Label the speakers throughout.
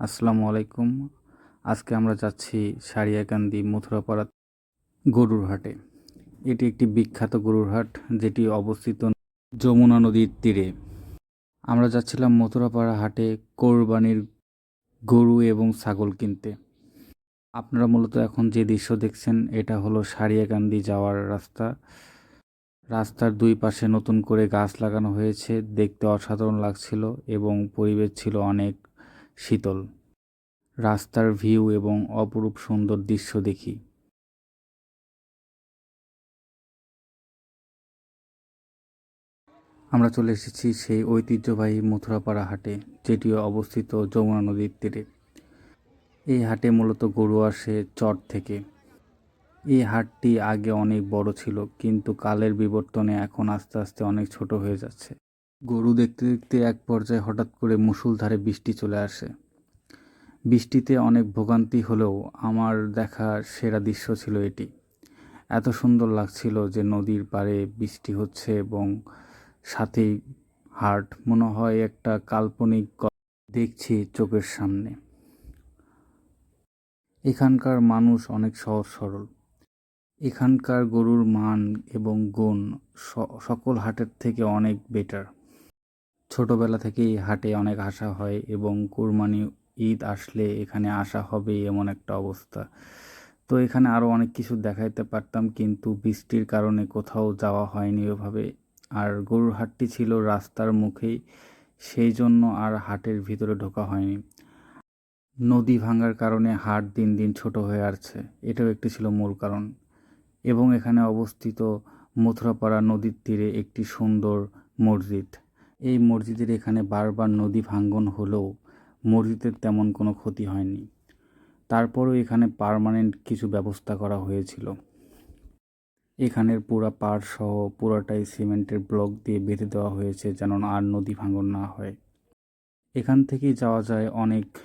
Speaker 1: আসসালামু আলাইকুম। আজকে আমরা যাচ্ছি সারিয়াকান্দি মথুরাপাড়া গরুর হাটে। এটি একটি বিখ্যাত গরুর হাট, যেটি অবস্থিত যমুনা নদীর তীরে। আমরা যাচ্ছিলাম মথুরাপাড়া হাটে কোরবানির গরু এবং ছাগল কিনতে। আপনারা মূলত এখন যে দৃশ্য দেখছেন, এটা হলো সারিয়াকান্দি যাওয়ার রাস্তা। রাস্তার দুই পাশে নতুন করে গাছ লাগানো হয়েছে, দেখতে অসাধারণ লাগছিল এবং পরিবেশ ছিল অনেক শীতল। রাস্তার ভিউ এবং অপরূপ সুন্দর দৃশ্য দেখি। আমরা চলে এসেছি সেই ঐতিহ্যবাহী মথুরাপাড়া হাটে যেটি অবস্থিত যমুনা নদীর তীরে। এই হাটে মূলত গরু আসে চট থেকে। এই হাটটি আগে অনেক বড় ছিল, কিন্তু কালের বিবর্তনে এখন আস্তে আস্তে অনেক ছোট হয়ে যাচ্ছে। গরু দেখতে দেখতে এক পর্যায়ে হঠাৎ করে মুষলধারে বৃষ্টি চলে আসে। বৃষ্টিতে অনেক ভোগান্তি হলেও আমার দেখা সেরা দৃশ্য ছিল এটি। এত সুন্দর লাগছিল যে নদীর পাড়ে বৃষ্টি হচ্ছে এবং সাথেই হাট। মনে হয় একটা কাল্পনিক দেখছি চোখের সামনে। এখানকার মানুষ অনেক সহজ সরল। এখানকার গরুর মান এবং গুণ সকল হাটের থেকে অনেক বেটার ছোটবেলা থেকেই হাটে অনেক আসা হয় এবং কুরবানি ঈদ আসলে এখানে আসা হবে এমন একটা অবস্থা। তো এখানে আরও অনেক কিছু দেখাইতে পারতাম কিন্তু বৃষ্টির কারণে কোথাও যাওয়া হয়নি ওভাবে। আর গরুর হাটটি ছিল রাস্তার মুখেই, সেই জন্য আর হাটের ভিতরে ঢোকা হয়নি। নদী ভাঙার কারণে হাট দিন দিন ছোট হয়ে আসছে, এটাও একটি ছিল মূল কারণ। এবং এখানে অবস্থিত মথুরাপাড়া নদীর তীরে একটি সুন্দর মসজিদ। এই মসজিদের এখানে বারবার নদী ভাঙ্গন হলেও মসজিদের তেমন কোনো ক্ষতি হয়নি। তারপরেও এখানে পার্মানেন্ট কিছু ব্যবস্থা করা হয়েছিল। এখানের পুরা পাড় সহ পুরাটাই সিমেন্টের ব্লক দিয়ে বেঁধে দেওয়া হয়েছে যেন আর নদী ভাঙ্গন না হয়। এখান থেকেই যাওয়া যায় অনেক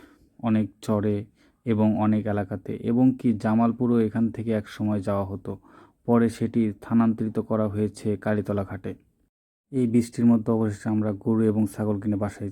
Speaker 1: অনেক চরে এবং অনেক এলাকাতে এবং কি জামালপুরও এখান থেকে এক সময় যাওয়া হতো। পরে সেটি স্থানান্তরিত করা হয়েছে কালীতলা ঘাটে। এই বৃষ্টির মধ্যে অবশেষে আমরা গরু এবং ছাগল কিনে বাসায় যাই।